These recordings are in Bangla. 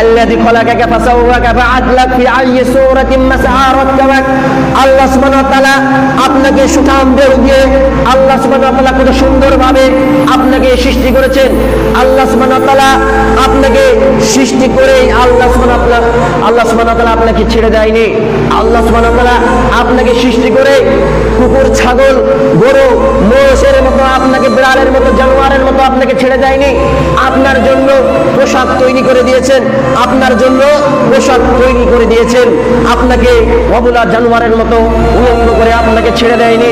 আল্লাযী খলাকাকা ফাসাওয়াকা ফাআদলাক ফি আইয়ি সূরাতিন মাসআ আল্লাহ সুবহানাহু ওয়া আপনাকে সুঠাম দেহ দিয়ে আল্লাহ সুবহানাহু ওয়া তাআলা সুন্দরভাবে আপনাকে সৃষ্টি করেছেন। আল্লাহ সুবহানাহু তাআলা আপনাকে সৃষ্টি করে আল্লাহ সুবহানাহু তাআলা, আল্লাহ সুবহানাহু তাআলা আপনাকে ছেড়ে দেয়নি। আল্লাহ সুবহানাহু তাআলা আপনাকে সৃষ্টি করে মতো আপনাকে ছেড়ে দেয়নি আপনার জন্য পোশাক তৈরি করে দিয়েছেন। আপনার জন্য পোশাক তৈরি করে দিয়েছেন। আপনাকে অবলা জানোয়ারের মতো উলঙ্গ করে আপনাকে ছেড়ে দেয়নি।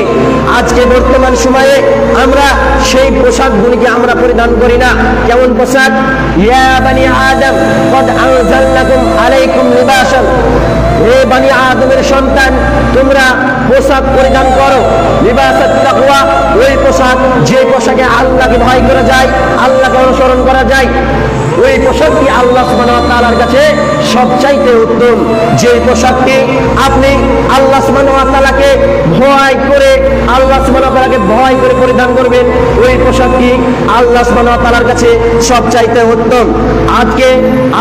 আজকে বর্তমান সময়ে আমরা সেই পোশাকগুলিকে আমরা পরিধান করি না। কেমন পোশাক? ইয়া আদম, কদ আনজালনাকুম আলাইকুম লিবাসান। হে বানি আদমের সন্তান, তোমরা পোশাক পরিধান করো। আল্লাহকে ভয় করা যায়, আল্লাহকে অনুসরণ করা যায়। ওই পোশাকটি আল্লাহ তাআলার কাছে সবচাইতে উত্তম। যে পোশাকটি আপনি আল্লাহ ওয়া ভয় করে, আল্লাহ ওয়া ভয় করে পরিধান করবেন, ওই পোশাকটি আল্লাহ তাআলার কাছে সবচাইতে উত্তম। আজকে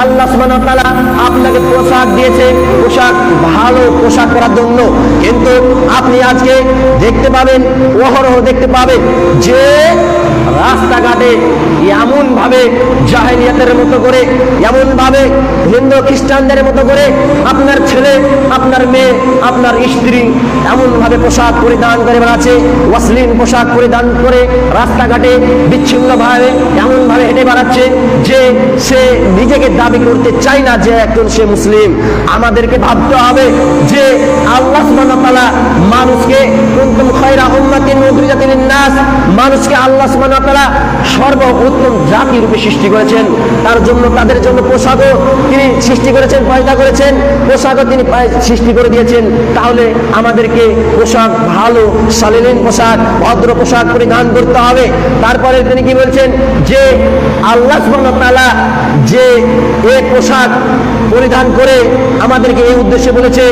আল্লাহ ওয়া আপনাকে পোশাক দিয়েছে, পোশাক ভালো পোশাক করার জন্য। কিন্তু আপনি আজকে দেখতে পাবেন, অহরহ দেখতে পাবেন যে রাস্তাঘাটে এমন ভাবে জাহেলিয়াতের মতো করে এমন ভাবে হিন্দু খ্রিস্টানদের মতো করে আপনার ছেলে, আপনার মেয়ে, আপনার স্ত্রী এমন ভাবে পোশাক পরিধান করে বেড়াচ্ছে, অশ্লীল পোশাক পরিধান করে রাস্তাঘাটে বিচ্ছিন্ন ভাবে এমন ভাবে হেঁটে বেড়াচ্ছে যে সে নিজেকে দাবি করতে চায় না যে একজন সে মুসলিম। আমাদেরকে ভাবতে হবে যে আল্লাহ মানুষকে লিন-নাস মানুষকে আল্লাহ সুবহানাহু ওয়া তাআলা সর্বোত্তম জাতি রূপে সৃষ্টি করেছেন। তার জন্য, তাদের জন্য পোশাকও তিনি সৃষ্টি করেছেন, পয়দা করেছেন। পোশাকও তিনি সৃষ্টি করে দিয়েছেন। তাহলে আমাদেরকে পোশাক ভালো শালীন পোশাক, ভদ্র পোশাক পরিধান করতে হবে। তারপরে তিনি কি বলছেন? যে আল্লাহ ওয়া যে এ পোশাক পরিধান করে আমাদেরকে এই উদ্দেশ্যে বলেছে